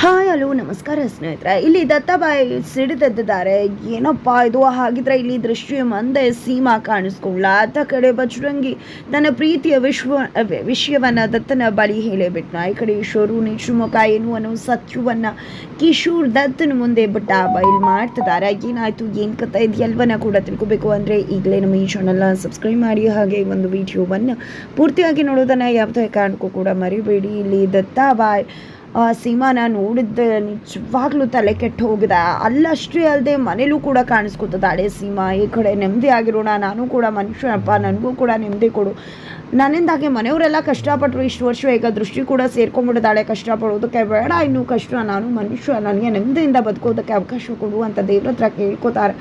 Hi hello, ನಮಸ್ಕಾರ ಸ್ನೇಹಿತರೆ. ಇಲ್ಲಿ ದತ್ತಬಾಯಿ ಸಿಡಿದೆದ್ದಿದ್ದಾರೆ. ಏನಪ್ಪ ಇದು? ಹಾಗಿದ್ರೆ ಇಲ್ಲಿ ದೃಶ್ಯ ಮಂದೆ ಸೀಮಾ ಕಾಣಿಸ್ಕೊಳ್ಳ. ಆತ ಕಡೆ ಬಜರಂಗಿ ತನ್ನ ಪ್ರೀತಿಯ ವಿಶ್ವ ವಿಷಯವನ್ನು ದತ್ತನ ಬಳಿ ಹೇಳಿಬಿಟ್ನ. ಈ ಕಡೆ ಈಶ್ವರು ನಿಶುಮುಖ ಏನು ಅನ್ನೋ ಸತ್ಯವನ್ನು ಕಿಶೋರ್ ದತ್ತನ ಮುಂದೆ ಬಿಟ್ಟ ಬಯಲು ಮಾಡ್ತಿದ್ದಾರೆ. ಏನಾಯಿತು? ಏನು ಕಥೆ ಇದೆಲ್ಲವನ್ನ ಕೂಡ ತಿಳ್ಕೊಬೇಕು ಅಂದರೆ ಈಗಲೇ ನಮ್ಮ ಈ ಚಾನಲ್ನ ಸಬ್ಸ್ಕ್ರೈಬ್ ಮಾಡಿ. ಹಾಗೆ ಒಂದು ವಿಡಿಯೋವನ್ನು ಪೂರ್ತಿಯಾಗಿ ನೋಡೋದನ್ನ ಯಾವುದೇ ಕಾರಣಕ್ಕೂ ಕೂಡ ಮರಿಬೇಡಿ. ಇಲ್ಲಿ ದತ್ತಾಬಾಯ್ ಸೀಮಾನ ನೋಡಿದ್ದ ನಿಜವಾಗ್ಲೂ ತಲೆ ಕೆಟ್ಟು ಹೋಗಿದೆ. ಅಲ್ಲಷ್ಟೇ ಅಲ್ಲದೆ ಮನೇಲೂ ಕೂಡ ಕಾಣಿಸ್ಕೊತದಾಳೆ ಸೀಮಾ, ಈ ಕಡೆ ನೆಮ್ಮದಿ ಆಗಿರೋಣ, ನಾನು ಕೂಡ ಮನುಷ್ಯನಪ್ಪ, ನನಗೂ ಕೂಡ ನೆಮ್ಮದಿ ಕೊಡು. ನನ್ನಿಂದಾಗೆ ಮನೆಯವರೆಲ್ಲ ಕಷ್ಟಪಟ್ಟರು, ಇಷ್ಟು ವರ್ಷ ಈಗ ದೃಷ್ಟಿ ಕೂಡ ಸೇರ್ಕೊಂಡ್ಬಿಡ್ತಾಳೆ ಕಷ್ಟಪಡೋದಕ್ಕೆ ಬೇಡ, ಇನ್ನು ಕಷ್ಟ, ನಾನು ಮನುಷ್ಯ, ನನಗೆ ನೆಮ್ಮದಿಯಿಂದ ಬದುಕೋದಕ್ಕೆ ಅವಕಾಶ ಕೊಡುವಂಥ ದೇವ್ರ ಹತ್ರ ಕೇಳ್ಕೊತಾರೆ.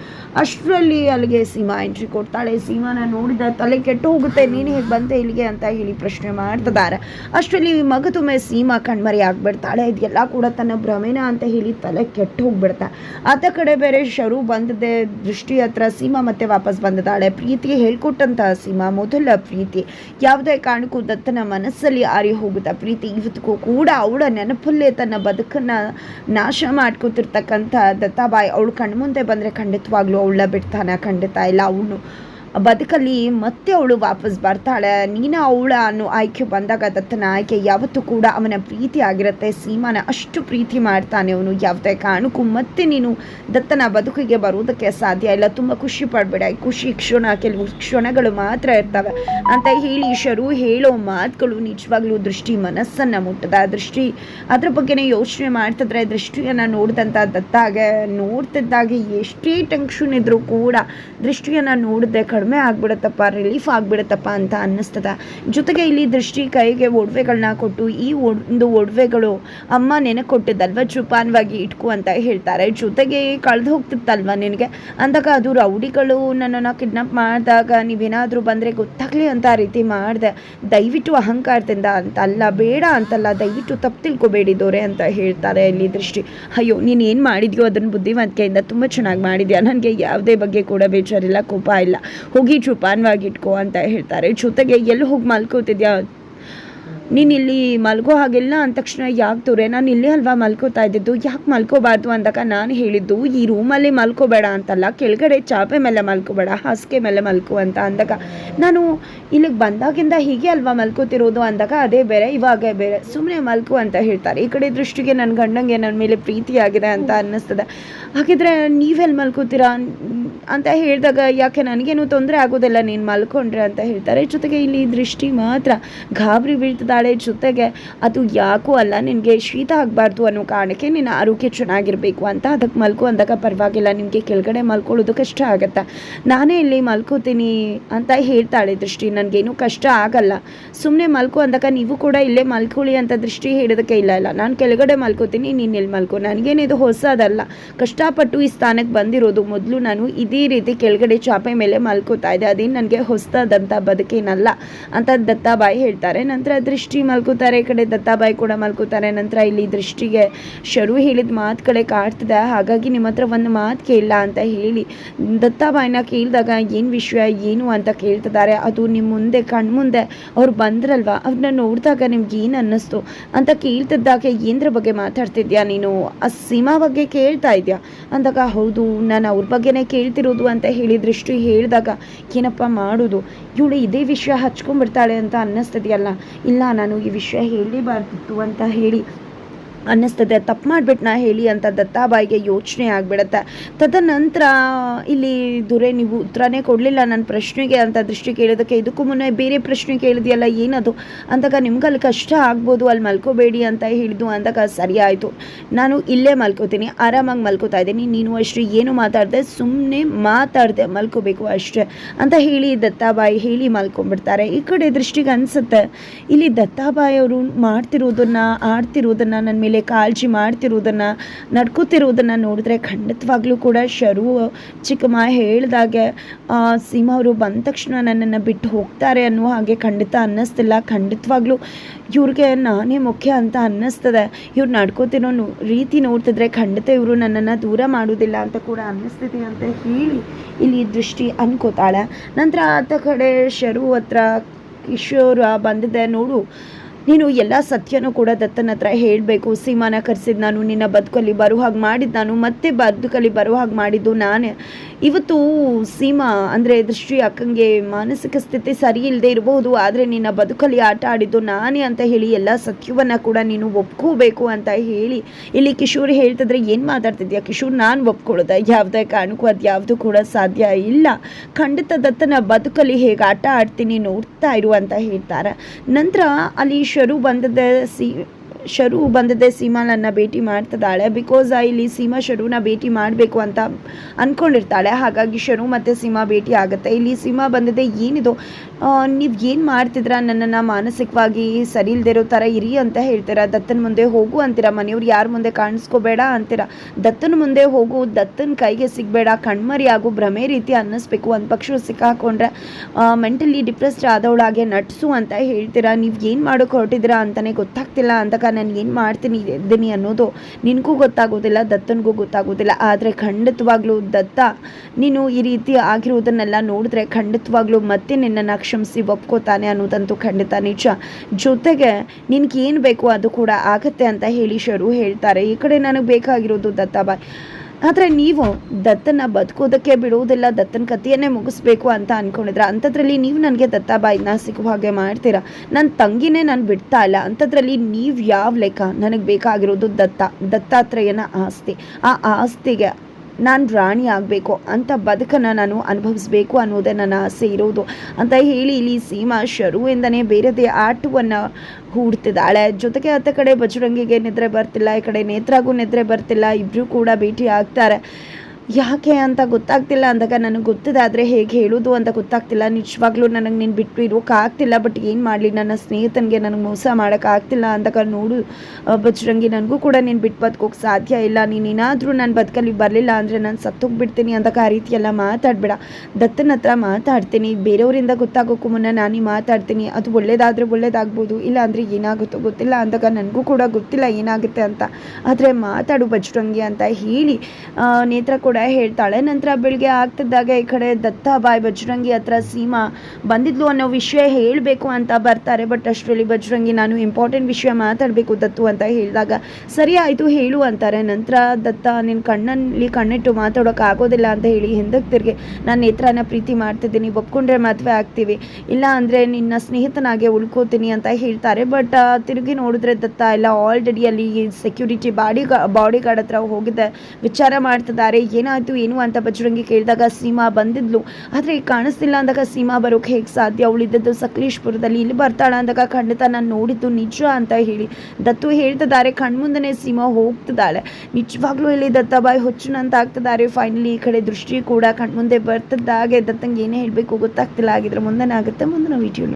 ಅಷ್ಟರಲ್ಲಿ ಅಲ್ಲಿಗೆ ಸೀಮಾ ಎಂಟ್ರಿ ಕೊಡ್ತಾಳೆ. ಸೀಮಾನ ನೋಡಿದ ತಲೆ ಕೆಟ್ಟು ಹೋಗುತ್ತೆ, ನೀನು ಹೇಗೆ ಬಂತೆ ಇಲ್ಲಿಗೆ ಅಂತ ಹೇಳಿ ಪ್ರಶ್ನೆ ಮಾಡ್ತಿದ್ದಾರೆ. ಅಷ್ಟರಲ್ಲಿ ಮಗ ತುಮ್ಮೆ ಸೀಮಾ ಕಣ್ಮರಿ ಆಗಿಬಿಡ್ತಾಳೆ. ಇದೆಲ್ಲ ಕೂಡ ತನ್ನ ಭ್ರಮೇನ ಅಂತ ಹೇಳಿ ತಲೆ ಕೆಟ್ಟು ಹೋಗ್ಬಿಡ್ತಾ ಆತ ಕಡೆ ಬೇರೆ ಶರು ಬಂದದೆ ದೃಷ್ಟಿ ಹತ್ರ ಸೀಮಾ ಮತ್ತೆ ವಾಪಸ್ ಬಂದಿದ್ದಾಳೆ. ಪ್ರೀತಿಗೆ ಹೇಳ್ಕೊಟ್ಟಂತಹ ಸೀಮಾ, ಮೊದಲ ಪ್ರೀತಿ. ಯಾವುದೇ ಕಾರಣಕ್ಕೂ ದತ್ತನ ಮನಸ್ಸಲ್ಲಿ ಆರಿ ಹೋಗುತ್ತೆ ಪ್ರೀತಿ ಇವತ್ತಿಗೂ ಕೂಡ ಅವಳ ನೆನಪಲ್ಲೇ ತನ್ನ ಬದುಕನ್ನ ನಾಶ ಮಾಡ್ಕೊತಿರ್ತಕ್ಕಂಥ ದತ್ತಾಬಾಯಿ ಅವಳು ಕಣ್ಮುಂದೆ ಬಂದರೆ ಖಂಡಿತವಾಗ್ಲೂ ಅವಳ ಬಿಡ್ತಾನೆ, ಖಂಡಿತ ಇಲ್ಲ. ಅವಳು ಬದುಕಲ್ಲಿ ಮತ್ತೆ ಅವಳು ವಾಪಸ್ ಬರ್ತಾಳೆ. ನೀನು ಅವಳ ಅನ್ನೋ ಆಯ್ಕೆ ಬಂದಾಗ ದತ್ತನ ಆಯ್ಕೆ ಯಾವತ್ತೂ ಕೂಡ ಅವನ ಪ್ರೀತಿ ಆಗಿರುತ್ತೆ. ಸೀಮಾನ ಅಷ್ಟು ಪ್ರೀತಿ ಮಾಡ್ತಾನೆ ಅವನು. ಯಾವುದೇ ಕಾರಣಕ್ಕೂ ಮತ್ತೆ ನೀನು ದತ್ತನ ಬದುಕಿಗೆ ಬರುವುದಕ್ಕೆ ಸಾಧ್ಯ ಇಲ್ಲ. ತುಂಬ ಖುಷಿ ಪಡಬೇಡ. ಖುಷಿ ಕ್ಷಣ, ಕೆಲವು ಕ್ಷಣಗಳು ಮಾತ್ರ ಇರ್ತವೆ. ಅಂತ ಹೇಳಿ ಶರು ಹೇಳೋ ಮಾತುಗಳು ನಿಜವಾಗ್ಲೂ ದೃಷ್ಟಿ ಮನಸ್ಸನ್ನು ಮುಟ್ಟದ. ದೃಷ್ಟಿ ಅದ್ರ ಬಗ್ಗೆನೇ ಯೋಚನೆ ಮಾಡ್ತಿದ್ರೆ ದೃಷ್ಟಿಯನ್ನು ನೋಡಿದಂಥ ದತ್ತಾಗೆ ನೋಡ್ತಿದ್ದಾಗೆ ಎಷ್ಟೇ ಟೆನ್ಷನ್ ಇದ್ರೂ ಕೂಡ ದೃಷ್ಟಿಯನ್ನು ನೋಡದೆ ಕಡಿಮೆ ಆಗ್ಬಿಡುತ್ತಪ್ಪ ರಿಲೀಫ್ ಆಗ್ಬಿಡತ್ತಪ್ಪ ಅಂತ ಅನ್ನಿಸ್ತದ. ಜೊತೆಗೆ ಇಲ್ಲಿ ದೃಷ್ಟಿ ಕೈಗೆ ಒಡವೆಗಳನ್ನ ಕೊಟ್ಟು ಈ ಒಂದು ಒಡವೆಗಳು ಅಮ್ಮ ನೆನಕ್ಕೆ ಕೊಟ್ಟಿದ್ದಲ್ವ ಜೋಪಾನವಾಗಿ ಇಟ್ಕೋ ಅಂತ ಹೇಳ್ತಾರೆ. ಜೊತೆಗೆ ಕಳೆದು ಹೋಗ್ತಿತ್ತಲ್ವ ನಿನಗೆ? ಅಂದಾಗ ಅದು ರೌಡಿಗಳು ನನ್ನನ್ನು ಕಿಡ್ನಾಪ್ ಮಾಡಿದಾಗ ನೀವೇನಾದರೂ ಬಂದರೆ ಗೊತ್ತಾಗಲಿ ಅಂತ ಆ ರೀತಿ ಮಾಡಿದೆ. ದಯವಿಟ್ಟು ಅಹಂಕಾರದಿಂದ ಅಂತಲ್ಲ ಬೇಡ ಅಂತಲ್ಲ ದಯವಿಟ್ಟು ತಪ್ಪು ತಿಳ್ಕೊಬೇಡಿ ದೊರೆ ಅಂತ ಹೇಳ್ತಾರೆ ಇಲ್ಲಿ ದೃಷ್ಟಿ. ಅಯ್ಯೋ, ನೀನು ಏನು ಮಾಡಿದ್ಯೋ ಅದನ್ನು ಬುದ್ಧಿವಂತಿಕೆಯಿಂದ ತುಂಬ ಚೆನ್ನಾಗಿ ಮಾಡಿದ್ಯಾ? ನನಗೆ ಯಾವುದೇ ಬಗ್ಗೆ ಕೂಡ ಬೇಜಾರಿಲ್ಲ, ಕೋಪ ಇಲ್ಲ. ಹೋಗಿ ಜೋಪಾನವಾಗಿ ಇಟ್ಕೋ ಅಂತ ಹೇಳ್ತಾರೆ. ಜೊತೆಗೆ ಎಲ್ಲಿ ಹೋಗಿ ಮಲ್ಕೋತಿದ್ಯಾ ನೀನು ಇಲ್ಲಿ ಮಲ್ಗೋ ಹಾಗಿಲ್ಲ ಅಂದ ತಕ್ಷಣ ಯಾಕೆ ತೋರೆ ನಾನು ಇಲ್ಲೇ ಅಲ್ವಾ ಮಲ್ಕೋತಾ ಇದ್ದಿದ್ದು? ಯಾಕೆ ಮಲ್ಕೋಬಾರ್ದು ಅಂದಾಗ ನಾನು ಹೇಳಿದ್ದು, ಈ ರೂಮಲ್ಲಿ ಮಲ್ಕೋಬೇಡ ಅಂತಲ್ಲ, ಕೆಳಗಡೆ ಚಾಪೆ ಮೇಲೆ ಮಲ್ಕೋಬೇಡ, ಹಾಸಿಗೆ ಮೇಲೆ ಮಲ್ಕೋ ಅಂತ ಅಂದಾಗ. ನಾನು ಇಲ್ಲಿಗೆ ಬಂದಾಗಿಂದ ಹೀಗೆ ಅಲ್ವಾ ಮಲ್ಕೋತಿರೋದು ಅಂದಾಗ ಅದೇ ಬೇರೆ, ಇವಾಗ ಬೇರೆ. ಸುಮ್ಮನೆ ಮಲ್ಕೋ ಅಂತ ಹೇಳ್ತಾರೆ. ಈ ಕಡೆ ದೃಷ್ಟಿಗೆ ನನ್ನ ಗಂಡಂಗೆ ನನ್ನ ಮೇಲೆ ಪ್ರೀತಿ ಆಗಿದೆ ಅಂತ ಅನ್ನಿಸ್ತದೆ. ಹಾಗಿದ್ರೆ ನೀವೆಲ್ಲಿ ಮಲ್ಕೋತೀರಾ ಅಂತ ಹೇಳಿದಾಗ ಯಾಕೆ ನನಗೇನು ತೊಂದರೆ ಆಗೋದಿಲ್ಲ, ನೀನು ಮಲ್ಕೊಂಡ್ರೆ ಅಂತ ಹೇಳ್ತಾರೆ. ಜೊತೆಗೆ ಇಲ್ಲಿ ದೃಷ್ಟಿ ಮಾತ್ರ ಗಾಬರಿ ಬೀಳ್ತಿದ್ದಾಳೆ ಜೊತೆಗೆ ಅದು ಯಾಕೂ ಅಲ್ಲ, ನಿನಗೆ ಶೀತ ಆಗಬಾರ್ದು ಅನ್ನೋ ಕಾರಣಕ್ಕೆ ನಿನ್ನ ಆರೋಗ್ಯ ಚೆನ್ನಾಗಿರಬೇಕು ಅಂತ ಅದಕ್ಕೆ ಮಲ್ಕು ಅಂದಾಗ ಪರವಾಗಿಲ್ಲ ನಿಮಗೆ ಕೆಳಗಡೆ ಮಲ್ಕೊಳ್ಳೋದು ಕಷ್ಟ ಆಗುತ್ತೆ. ನಾನೇ ಇಲ್ಲಿ ಮಲ್ಕೋತೀನಿ ಅಂತ ಹೇಳ್ತಾಳೆ ದೃಷ್ಟಿ, ನನಗೇನು ಕಷ್ಟ ಆಗಲ್ಲ. ಸುಮ್ಮನೆ ಮಲ್ಕು ಅಂದಾಗ ನೀವು ಕೂಡ ಇಲ್ಲೇ ಮಲ್ಕೊಳ್ಳಿ ಅಂತ ದೃಷ್ಟಿ ಹೇಳೋದಕ್ಕೆ ಇಲ್ಲ ಇಲ್ಲ. ನಾನು ಕೆಳಗಡೆ ಮಲ್ಕೋತೀನಿ, ನೀನು ಇಲ್ಲಿ ಮಲ್ಕೋ. ನನಗೇನಿದು ಹೊಸದಲ್ಲ. ಕಷ್ಟಪಟ್ಟು ಈ ಸ್ಥಾನಕ್ಕೆ ಬಂದಿರೋದು. ಮೊದಲು ನಾನು ಇದೇ ರೀತಿ ಕೆಳಗಡೆ ಚಾಪೆ ಮೇಲೆ ಮಲ್ಕೋತಾ ಇದ್ದೆ. ಅದೇನು ನನಗೆ ಹೊಸದಂಥ ಬದುಕೇನಲ್ಲ ಅಂತ ದತ್ತಾಬಾಯಿ ಹೇಳ್ತಾರೆ. ನಂತರ ದೃಷ್ಟಿ ಮಲ್ಕೋತಾರೆ, ಈ ಕಡೆ ದತ್ತಾಬಾಯಿ ಕೂಡ ಮಲ್ಕೋತಾರೆ. ನಂತರ ಇಲ್ಲಿ ದೃಷ್ಟಿಗೆ ಶರು ಹೇಳಿದ ಮಾತು ಕಡೆ ಕಾಡ್ತಿದೆ. ಹಾಗಾಗಿ ನಿಮ್ಮ ಹತ್ರ ಒಂದು ಮಾತು ಕೇಳಲ್ಲ ಅಂತ ಹೇಳಿ ದತ್ತಾಬಾಯಿನ ಕೇಳಿದಾಗ ಏನು ವಿಷಯ, ಏನು ಅಂತ ಕೇಳ್ತಿದ್ದಾರೆ. ಅದು ನಿಮ್ಮ ಮುಂದೆ ಕಣ್ಮುಂದೆ ಅವ್ರು ಬಂದ್ರಲ್ವ? ಅವ್ರನ್ನ ನೋಡಿದಾಗ ನಿಮ್ಗೆ ಏನು ಅನ್ನಿಸ್ತು ಅಂತ ಕೇಳ್ತಿದ್ದಾಗ ಏನರ ಬಗ್ಗೆ ಮಾತಾಡ್ತಿದ್ಯಾ ನೀನು? ಆ ಸೀಮಾ ಬಗ್ಗೆ ಕೇಳ್ತಾ ಇದೆಯಾ? ಅಂದಾಗ, ಹೌದು, ನಾನು ಅವ್ರ ಬಗ್ಗೆನೇ ಕೇಳ್ತಿರೋದು ಅಂತ ಹೇಳಿ ದೃಷ್ಟಿ ಹೇಳಿದಾಗ, ಏನಪ್ಪ ಮಾಡೋದು? ಇವಳು ಇದೇ ವಿಷಯ ಹಚ್ಕೊಂಡ್ಬಿಡ್ತಾಳೆ ಅಂತ ಅನ್ನಿಸ್ತದೆಯಲ್ಲ? ಇಲ್ಲ ನಾನು ಈ ವಿಷಯ ಹೇಳಲೇಬಾರ್ದಿತ್ತು ಅಂತ ಹೇಳಿ ಅನ್ನಿಸ್ತದೆ. ತಪ್ಪು ಮಾಡಿಬಿಟ್ನಾ ಹೇಳಿ ಅಂತ ದತ್ತಾಬಾಯಿಗೆ ಯೋಚನೆ ಆಗಿಬಿಡತ್ತೆ. ತದನಂತರ, ಇಲ್ಲಿ ದೊರೆ, ನೀವು ಉತ್ತರನೇ ಕೊಡಲಿಲ್ಲ ನನ್ನ ಪ್ರಶ್ನೆಗೆ ಅಂತ ದೃಷ್ಟಿ ಕೇಳೋದಕ್ಕೆ. ಇದಕ್ಕೂ ಮುನ್ನೆ ಬೇರೆ ಪ್ರಶ್ನೆ ಕೇಳಿದೆಯಲ್ಲ, ಏನದು? ಅಂದಾಗ ನಿಮ್ಗೆ ಅಲ್ಲಿ ಕಷ್ಟ ಆಗ್ಬೋದು, ಅಲ್ಲಿ ಮಲ್ಕೋಬೇಡಿ ಅಂತ ಹೇಳಿದ್ದು ಅಂದಾಗ ಸರಿ ಆಯಿತು ನಾನು ಇಲ್ಲೇ ಮಲ್ಕೋತೀನಿ, ಆರಾಮಾಗಿ ಮಲ್ಕೋತಾ ಇದ್ದೀನಿ. ನೀನು ಅಷ್ಟೇ, ಏನು ಮಾತಾಡಿದೆ? ಸುಮ್ಮನೆ ಮಾತಾಡಿದೆ, ಮಲ್ಕೋಬೇಕು ಅಷ್ಟೇ ಅಂತ ಹೇಳಿ ದತ್ತಾಬಾಯಿ ಹೇಳಿ ಮಲ್ಕೊಂಡ್ಬಿಡ್ತಾರೆ. ಈ ಕಡೆ ದೃಷ್ಟಿಗೆ ಅನಿಸುತ್ತೆ, ಇಲ್ಲಿ ದತ್ತಾಬಾಯಿ ಅವರು ಮಾಡ್ತಿರೋದನ್ನು, ಆಡ್ತಿರೋದನ್ನು ನನ್ನ ಮೇಲೆ ಕಾಳಜಿ ಮಾಡ್ತಿರೋದನ್ನ ನಡ್ಕೋತಿರುವುದನ್ನು ನೋಡಿದ್ರೆ ಖಂಡಿತವಾಗ್ಲೂ ಕೂಡ ಶರು ಚಿಕ್ಕಮ್ಮ ಹೇಳಿದಾಗೆ ಸೀಮಾ ಅವರು ಬಂದ ತಕ್ಷಣ ನನ್ನನ್ನು ಬಿಟ್ಟು ಹೋಗ್ತಾರೆ ಅನ್ನೋ ಹಾಗೆ ಖಂಡಿತ ಅನ್ನಿಸ್ತಿಲ್ಲ. ಖಂಡಿತವಾಗ್ಲೂ ಇವ್ರಿಗೆ ನಾನೇ ಮುಖ್ಯ ಅಂತ ಅನ್ನಿಸ್ತದೆ. ಇವ್ರು ನಡ್ಕೋತಿರೋ ರೀತಿ ನೋಡ್ತಿದ್ರೆ ಖಂಡಿತ ಇವರು ನನ್ನನ್ನು ದೂರ ಮಾಡೋದಿಲ್ಲ ಅಂತ ಕೂಡ ಅನ್ನಿಸ್ತಿದೆ ಅಂತ ಹೇಳಿ ಇಲ್ಲಿ ದೃಷ್ಟಿ ಅನ್ಕೋತಾಳೆ. ನಂತರ ಆತ ಕಡೆ ಶರು ಹತ್ರ ಕಿಶೋರ ಬಂದಿದೆ, ನೋಡು ನೀನು ಎಲ್ಲ ಸತ್ಯನೂ ಕೂಡ ದತ್ತನ ಹತ್ರ ಹೇಳಬೇಕು. ಸೀಮಾನ ಕರೆಸಿದ್ದು ನಾನು, ನಿನ್ನ ಬದುಕಲ್ಲಿ ಬರೋ ಹಾಗೆ ಮಾಡಿದ್ದು ನಾನು, ಮತ್ತೆ ಬದುಕಲ್ಲಿ ಬರೋ ಹಾಗೆ ಮಾಡಿದ್ದು ನಾನೇ. ಇವತ್ತು ಸೀಮಾ ಅಂದರೆ ದೃಷ್ಟಿ ಅಕ್ಕಂಗೆ ಮಾನಸಿಕ ಸ್ಥಿತಿ ಸರಿ ಇಲ್ಲದೆ ಇರಬಹುದು ಆದರೆ ನಿನ್ನ ಬದುಕಲ್ಲಿ ಆಟ ಆಡಿದ್ದು ನಾನೇ ಅಂತ ಹೇಳಿ ಎಲ್ಲ ಸತ್ಯವನ್ನು ಕೂಡ ನೀನು ಒಪ್ಕೋಬೇಕು ಅಂತ ಹೇಳಿ. ಇಲ್ಲಿ ಕಿಶೋರ್ ಹೇಳ್ತಿದ್ರೆ ಏನು ಮಾತಾಡ್ತಿದ್ಯಾ ಕಿಶೋರ್? ನಾನು ಒಪ್ಕೊಳ್ಳೋದ? ಯಾವುದೇ ಕಾರಣಕ್ಕೂ ಅದು ಯಾವುದು ಕೂಡ ಸಾಧ್ಯ ಇಲ್ಲ. ಖಂಡಿತ ದತ್ತನ ಬದುಕಲ್ಲಿ ಹೇಗೆ ಆಟ ಆಡ್ತೀನಿ ನೋಡ್ತಾ ಇರು ಅಂತ ಹೇಳ್ತಾರೆ. ನಂತರ ಅಲ್ಲಿ ಶರು ಬಂದದ ಸಿ, ಶರು ಬಂದದೆ ಸೀಮಾ ನನ್ನ ಭೇಟಿ ಮಾಡ್ತಿದ್ದಾಳೆ. ಬಿಕಾಸ್ ಇಲ್ಲಿ ಸೀಮಾ ಶರುನ ಭೇಟಿ ಮಾಡಬೇಕು ಅಂತ ಅಂದ್ಕೊಂಡಿರ್ತಾಳೆ ಹಾಗಾಗಿ ಶರು ಮತ್ತು ಸೀಮಾ ಭೇಟಿ ಆಗುತ್ತೆ. ಇಲ್ಲಿ ಸೀಮಾ ಬಂದದೆ ಏನಿದು? ನೀವು ಏನು ಮಾಡ್ತಿದ್ರ? ನನ್ನನ್ನು ಮಾನಸಿಕವಾಗಿ ಸರಿ ಇಲ್ದಿರೋ ಥರ ಇರಿ ಅಂತ ಹೇಳ್ತೀರ? ದತ್ತನ ಮುಂದೆ ಹೋಗು ಅಂತೀರ? ಮನೆಯವ್ರು ಯಾರ ಮುಂದೆ ಕಾಣಿಸ್ಕೋಬೇಡ ಅಂತೀರ? ದತ್ತನ ಮುಂದೆ ಹೋಗು, ದತ್ತನ ಕೈಗೆ ಸಿಗಬೇಡ ಕಣ್ಮರಿ ಆಗು ಭ್ರಮೆ ರೀತಿ ಅನ್ನಿಸ್ಬೇಕು, ಒಂದು ಪಕ್ಷ ಸಿಕ್ಕಾಕೊಂಡ್ರೆ ಮೆಂಟಲಿ ಡಿಪ್ರೆಸ್ಡ್ ಆದವಳಾಗೆ ನಟಿಸು ಅಂತ ಹೇಳ್ತೀರ? ನೀವು ಏನು ಮಾಡೋಕೆ ಹೊರಟಿದ್ದೀರಾ ಅಂತಲೇ ಗೊತ್ತಾಗ್ತಿಲ್ಲ ಅಂತಕ ನಾನು ಏನು ಮಾಡ್ತೀನಿ, ಇದ್ದೀನಿ ಅನ್ನೋದು ನಿನಗೂ ಗೊತ್ತಾಗೋದಿಲ್ಲ, ದತ್ತನಿಗೂ ಗೊತ್ತಾಗೋದಿಲ್ಲ. ಆದರೆ ಖಂಡಿತವಾಗ್ಲೂ ದತ್ತ, ನೀನು ಈ ರೀತಿ ಆಗಿರುವುದನ್ನೆಲ್ಲ ನೋಡಿದ್ರೆ ಖಂಡಿತವಾಗ್ಲೂ ಮತ್ತೆ ನಿನ್ನನ್ನು ಕ್ಷಮಿಸಿ ಒಪ್ಕೋತಾನೆ ಅನ್ನೋದಂತೂ ಖಂಡಿತ ನಿಜ. ಜೊತೆಗೆ ನಿನಗೆ ಏನು ಬೇಕು ಅದು ಕೂಡ ಆಗತ್ತೆ ಅಂತ ಹೇಳಿ ಶರು ಹೇಳ್ತಾರೆ. ಈ ಕಡೆ ನನಗೆ ಬೇಕಾಗಿರೋದು ದತ್ತಾಬಾಯ್. ಆದರೆ ನೀವು ದತ್ತನ ಬದುಕೋದಕ್ಕೆ ಬಿಡುವುದಿಲ್ಲ ದತ್ತನ ಕಥೆಯನ್ನೇ ಮುಗಿಸ್ಬೇಕು ಅಂತ ಅಂದ್ಕೊಂಡಿದ್ರ ಅಂಥದ್ರಲ್ಲಿ ನೀವು ನನಗೆ ದತ್ತಾಬಾಯಿನ ಸಿಗುವ ಹಾಗೆ ಮಾಡ್ತೀರಾ? ನನ್ನ ತಂಗಿನೇ ನಾನು ಬಿಡ್ತಾ ಇಲ್ಲ. ಅಂಥದ್ರಲ್ಲಿ ನೀವು ಯಾವ ಲೆಕ್ಕ? ನನಗೆ ಬೇಕಾಗಿರೋದು ದತ್ತ, ದತ್ತಾತ್ರೇಯನ ಆಸ್ತಿ. ಆ ಆಸ್ತಿಗೆ ನಾನು ರಾಣಿ ಆಗಬೇಕು ಅಂತ ಬದುಕನ್ನು ನಾನು ಅನುಭವಿಸ್ಬೇಕು ಅನ್ನೋದೇ ನನ್ನ ಆಸೆ ಇರೋದು. ಅಂತ ಹೇಳಿ ಇಲ್ಲಿ ಸೀಮಾ ಶರುವಿಂದನೇ ಬೇರೆದೇ ಆಟವನ್ನು ಹೂಡ್ತಿದ್ದಾಳೆ. ಜೊತೆಗೆ ಅತ್ತ ಕಡೆ ಬಜರಂಗಿಗೆ ನಿದ್ರೆ ಬರ್ತಿಲ್ಲ, ಈ ಕಡೆ ನೇತ್ರಾಗೂ ನಿದ್ರೆ ಬರ್ತಿಲ್ಲ ಇಬ್ಬರೂ ಕೂಡ ಭೇಟಿ ಆಗ್ತಾರೆ. ಯಾಕೆ ಅಂತ ಗೊತ್ತಾಗ್ತಿಲ್ಲ ಅಂದಾಗ ನನಗೆ ಗೊತ್ತಿದಾದರೆ ಹೇಗೆ ಹೇಳೋದು ಅಂತ ಗೊತ್ತಾಗ್ತಿಲ್ಲ. ನಿಜವಾಗ್ಲೂ ನನಗೆ ನೀನು ಬಿಟ್ಟು ಇರೋಕ್ಕಾಗ್ತಿಲ್ಲ ಬಟ್ ಏನು ಮಾಡಲಿ? ನನ್ನ ಸ್ನೇಹಿತನಿಗೆ ನನಗೆ ಮೋಸ ಮಾಡೋಕ್ಕಾಗ್ತಿಲ್ಲ ಅಂದಾಗ ನೋಡು ಬಜರಂಗಿ, ನನಗೂ ಕೂಡ ನೀನು ಬಿಟ್ಟು ಬದುಕೋಕೆ ಸಾಧ್ಯ ಇಲ್ಲ. ನೀನು ಏನಾದರೂ ನನ್ನ ಬದುಕಲ್ಲಿ ಬರಲಿಲ್ಲ ಅಂದರೆ ನಾನು ಸತ್ತೋಗ್ಬಿಡ್ತೀನಿ ಅಂದಾಗ ಆ ರೀತಿ ಎಲ್ಲ ಮಾತಾಡಬೇಡ. ದತ್ತನ ಹತ್ರ ಮಾತಾಡ್ತೀನಿ. ಬೇರೆಯವರಿಂದ ಗೊತ್ತಾಗೋಕ್ಕೂ ಮುನ್ನ ನಾನು ಮಾತಾಡ್ತೀನಿ. ಅದು ಒಳ್ಳೇದಾದರೆ ಒಳ್ಳೇದಾಗ್ಬೋದು, ಇಲ್ಲ ಅಂದರೆ ಏನಾಗುತ್ತೋ ಗೊತ್ತಿಲ್ಲ ಅಂದಾಗ ನನಗೂ ಕೂಡ ಗೊತ್ತಿಲ್ಲ ಏನಾಗುತ್ತೆ ಅಂತ. ಆದರೆ ಮಾತಾಡು ಬಜರಂಗಿ ಅಂತ ಹೇಳಿ ನೇತ್ರ ಹೇಳ್ತಾಳೆ. ನಂತರ ಬೆಳಿಗ್ಗೆ ಆಗ್ತಿದ್ದಾಗ ಈ ಕಡೆ ದತ್ತ ಬಾಯ್ ಬಜರಂಗಿ ಹತ್ರ ಸೀಮಾ ಬಂದಿದ್ಲು ಅನ್ನೋ ವಿಷಯ ಹೇಳಬೇಕು ಅಂತ ಬರ್ತಾರೆ. ಬಟ್ ಅಷ್ಟರಲ್ಲಿ ಬಜರಂಗಿ, ನಾನು ಇಂಪಾರ್ಟೆಂಟ್ ವಿಷಯ ಮಾತಾಡಬೇಕು ದತ್ತು ಅಂತ ಹೇಳಿದಾಗ, ಸರಿ ಆಯಿತು ಹೇಳು ಅಂತಾರೆ. ನಂತರ ದತ್ತ ನಿನ್ನ ಕಣ್ಣಲ್ಲಿ ಕಣ್ಣಿಟ್ಟು ಮಾತಾಡೋಕೆ ಆಗೋದಿಲ್ಲ ಅಂತ ಹೇಳಿ ಹಿಂದಕ್ಕೆ ತಿರುಗಿ, ನಾನು ನೇತ್ರನ ಪ್ರೀತಿ ಮಾಡ್ತಿದ್ದೀನಿ, ಒಪ್ಕೊಂಡ್ರೆ ಮದುವೆ ಆಗ್ತೀವಿ. ಇಲ್ಲ ಅಂದರೆ ನಿನ್ನ ಸ್ನೇಹಿತನಾಗೆ ಉಳ್ಕೋತೀನಿ ಅಂತ ಹೇಳ್ತಾರೆ. ಬಟ್ ತಿರುಗಿ ನೋಡಿದ್ರೆ ದತ್ತ ಎಲ್ಲ ಆಲ್ರೆಡಿ ಅಲ್ಲಿ ಸೆಕ್ಯೂರಿಟಿ ಬಾಡಿ ಬಾಡಿ ಗಾರ್ಡ್ ಹತ್ರ ಹೋಗಿದ್ದೆ ವಿಚಾರ ಮಾಡ್ತಿದ್ದಾರೆ. ಏನಾಯ್ತು, ಏನು ಅಂತ ಬಜರಂಗಿ ಕೇಳಿದಾಗ ಸೀಮಾ ಬಂದಿದ್ಲು. ಆದರೆ ಕಾಣಿಸ್ತಿಲ್ಲ ಅಂದಾಗ ಸೀಮಾ ಬರೋಕೆ ಹೇಗೆ ಸಾಧ್ಯ? ಅವಳಿದ್ದದ್ದು ಸಕಲೇಶ್ಪುರದಲ್ಲಿ ಇಲ್ಲಿ ಬರ್ತಾಳ ಅಂದಾಗ ಖಂಡಿತ ನಾನು ನೋಡಿದ್ದು ನಿಜ ಅಂತ ಹೇಳಿ. ದತ್ತು ಹೇಳ್ತಿದ್ದಾರೆ, ಕಣ್ಮುಂದನೆ ಸೀಮಾ ಹೋಗ್ತಿದ್ದಾಳೆ. ನಿಜವಾಗ್ಲೂ ಇಲ್ಲಿ ದತ್ತಾಬಾಯಿ ಹುಚ್ಚುನಂತ ಆಗ್ತಿದ್ದಾರೆ ಫೈನಲಿ ಈ ಕಡೆ ದೃಷ್ಟಿ ಕೂಡ ಕಣ್ಮುಂದೆ ಬರ್ತಿದ್ದಾಗೆ. ದತ್ತಂಗೆ ಏನೇ ಹೇಳಬೇಕು ಗೊತ್ತಾಗ್ತಿಲ್ಲ ಆಗಿದ್ರೆ ಮುಂದೆ ಆಗುತ್ತೆ ಮುಂದಿನ ವಿಡಿಯೋ